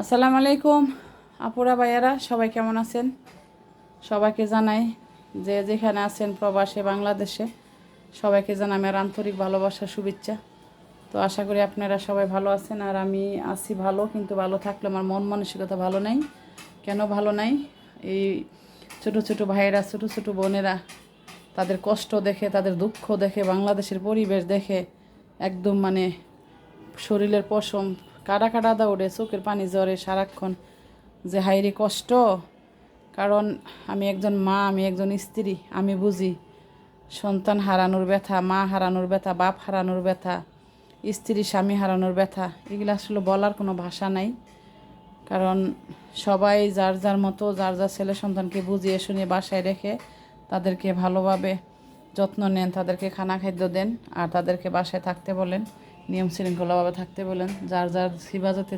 আসসালামু আলাইকুম, আপুরা ভাইয়ারা, সবাই কেমন আছেন? সবাইকে জানাই যে যেখানে আছেন প্রবাসে, বাংলাদেশে, সবাইকে জানাই আমার আন্তরিক ভালোবাসা শুভেচ্ছা। তো আশা করি আপনারা সবাই ভালো আছেন, আর আমি আছি ভালো, কিন্তু ভালো থাকলে আমার মন মানসিকতা ভালো নাই। কেন ভালো নাই? এই ছোট ছোট ভাইয়েরা, ছোট ছোট বোনেরা, তাদের কষ্ট দেখে, তাদের দুঃখ দেখে, বাংলাদেশের পরিবেশ দেখে, একদম মানে শরীরের পশম কাটা কাটা দৌড়ে চোখের পানি জ্বরে সারাক্ষণ। যে হাইরে কষ্ট। কারণ আমি একজন মা, আমি একজন স্ত্রী, আমি বুঝি সন্তান হারানোর ব্যথা, মা হারানোর ব্যথা, বাপ হারানোর ব্যথা, স্ত্রী, স্বামী হারানোর ব্যথা, এগুলো আসলে বলার কোনো ভাষা নাই। কারণ সবাই যার যার মতো, যার যার ছেলে সন্তানকে বুঝিয়ে শুনিয়ে বাসায় রেখে তাদেরকে ভালোভাবে যত্ন নেন, তাদেরকে খানা খাদ্য দেন, আর তাদেরকে বাসায় থাকতে বলেন। নিয়ম শৃঙ্খলাভাবে থাকতে বলেন, যার যার হিফাজতে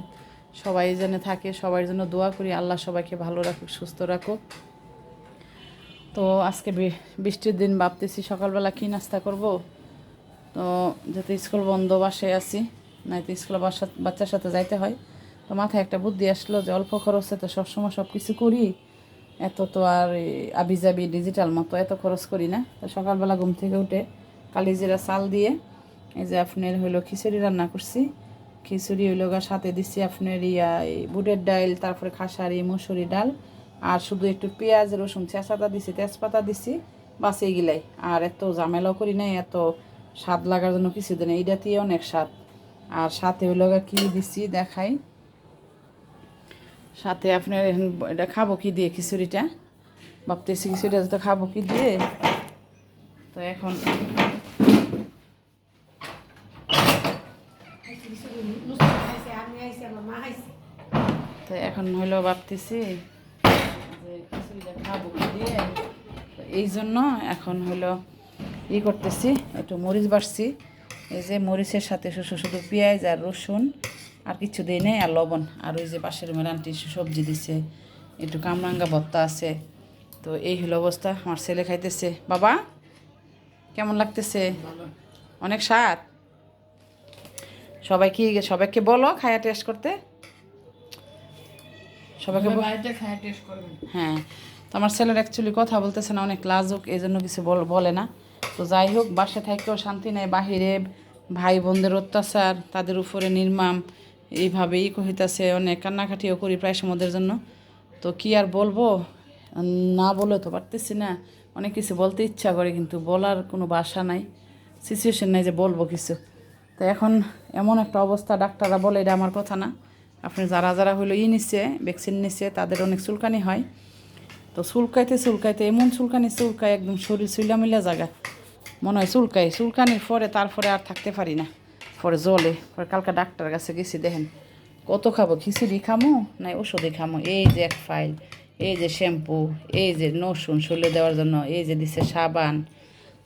সবাই যেন থাকে, সবার জন্য দোয়া করি, আল্লাহ সবাইকে ভালো রাখুক, সুস্থ রাখুক। তো আজকে বৃষ্টির দিন ভাবতেছি সকালবেলা কী নাস্তা করব। তো যাতে স্কুল বন্ধ, বাসায় আছি নয়তো স্কুলে বাচ্চার সাথে যাইতে হয়। তো মাথায় একটা বুদ্ধি আসলো যে অল্প খরচে তো সবসময় সব কিছু করি, এত তো আর আবিজাবি ডিজিটাল মতো এত খরচ করি না। তো সকালবেলা ঘুম থেকে উঠে কালিজিরা চাল দিয়ে এই যে আপনার হইল খিচুড়ি রান্না করছি। খিচুড়ি হইল গা সাথে দিচ্ছি আপনার ইয়া বুটের ডাল তারপরে খাসারি, মুসুরি ডাল, আর শুধু একটু পেঁয়াজ, রসুন, চেঁচাটা দিছি, তেজপাতা দিছি বাস এইগুলাই আর এত ঝামেলাও করি নাই, এত স্বাদ লাগার জন্য কিছু দিন এইটাতেই অনেক স্বাদ। আর সাথে হইল গা কি দিছি দেখাই। সাথে আপনার এখন এটা খাব কি দিয়ে খিচুড়িটা? ভাবতেছি খিচুড়িটা তো খাব কি দিয়ে? তো এখন তো এখন হইল ভাবতেছি যে খিচুড়িটা খাব দিয়ে। এই জন্য এখন হলো ই করতেছি একটু মরিচ বাড়ছি। এই যে মরিচের সাথে শুধু শুধু পেঁয়াজ আর রসুন আর কিছু দিই নেই আর লবণ। আর ওই যে পাশের রুমের আন্টি সবজি দিছে একটু কামরাঙ্গা ভত্তা আছে। তো এই হলো অবস্থা আমার ছেলে খাইতেছে। বাবা কেমন লাগতেছে? অনেক স্বাদ? সবাই কি সবাইকে বলো খায়া টেস্ট করতে। সবাইকে খায় হ্যাঁ তো আমার ছেলের অ্যাকচুয়ালি কথা বলতেছে না অনেক লাজুক এই জন্য কিছু বল- বলে না। তো যাই হোক বাসে থাকতেও শান্তি নেই বাহিরে ভাই বোনদের অত্যাচার তাদের উপরে নির্মাম এইভাবেই কহিতাছে অনেক কান্নাকাটিও করি প্রায় সময়ের জন্য। তো কি আর বলব? না বলে তো পারতেছি না। অনেক কিছু বলতে ইচ্ছা করে কিন্তু বলার কোনো বাসা নাই। সিচুয়েশন নাই যে বলব কিছু। তো এখন এমন একটা অবস্থা, ডাক্তাররা বলে এটা আমার কথা না। আপনি যারা যারা হইল ই নিচ্ছে ভ্যাকসিন নিচ্ছে তাদের অনেক চুলকানি হয়। তো চুলকাইতে চুলকাইতে, এমন চুলকানি চুলকায় একদম শরীর চুইলামিলা জায়গা মনে হয় চুলকাই চুলকানির পরে তারপরে আর থাকতে পারি না। পরে জলে। পরে কালকে ডাক্তার কাছে গেছি, দেখেন। কত খাব? খিচুড়ি খামো না ওষুধই খামো? এই যে এক ফাইল এই যে শ্যাম্পু এই যে নসুন শরীরে দেওয়ার জন্য, এই যে দিছে সাবান,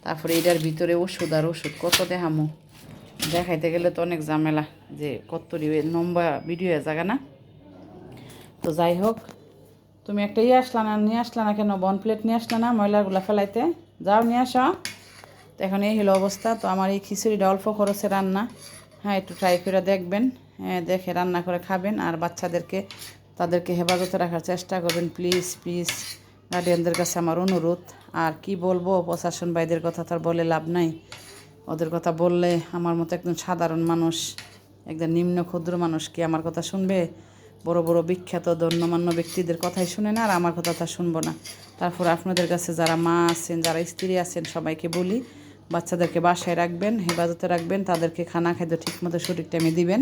তারপরে এটার ভিতরে ওষুধ আর ওষুধ কত দেখামো? দেখাইতে গেলে তো অনেক ঝামেলা যে কত লম্বা ভিডিও জায়গা না? তো যাই হোক, তুমি একটা ইয়ে আসলা না, নিয়ে আসলা না কেন? বন প্লেট নিয়ে আসলা না, ময়লাগুলো ফেলাইতে? যাও, নিয়ে আসো। তো এখন এই হলো অবস্থা। তো আমার এই খিচুড়িটা অল্প খরচে রান্না। হ্যাঁ একটু ট্রাই করে দেখবেন। হ্যাঁ দেখে রান্না করে খাবেন। আর বাচ্চাদেরকে, তাদেরকে হেফাজতে রাখার চেষ্টা করবেন। প্লিজ প্লিজ গার্ডিয়ানদের কাছে আমার অনুরোধ। আর কি বলব, প্রশাসন ভাইদের কথা তো আর বলে লাভ নাই। ওদের কথা বললে আমার মতো একজন সাধারণ মানুষ, একজন নিম্ন ক্ষুদ্র মানুষ কি আমার কথা শুনবে? বড় বড় বিখ্যাত, ধন্যমান্য ব্যক্তিদের কথাই শুনে না আর আমার কথা তা শুনব না। তারপর আপনাদের কাছে যারা মা আছেন, যারা স্ত্রী আছেন, সবাইকে বলি, বাচ্চাদেরকে বাসায় রাখবেন, হেফাজতে রাখবেন, তাদেরকে খানা খাদ্য ঠিকমতো সঠিক টাইমে দিবেন।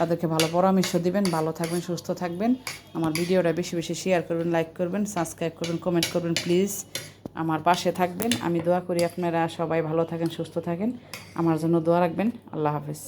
তাদেরকে ভালো পরামর্শ দিবেন, ভালো থাকবেন, সুস্থ থাকবেন। আমার ভিডিওটা বেশি বেশি শেয়ার করবেন লাইক করবেন সাবস্ক্রাইব করবেন কমেন্ট করবেন প্লিজ আমার পাশে থাকবেন। আমি দোয়া করি আপনারা সবাই ভালো থাকেন, সুস্থ থাকেন। আমার জন্য দোয়া রাখবেন। আল্লাহ হাফেজ।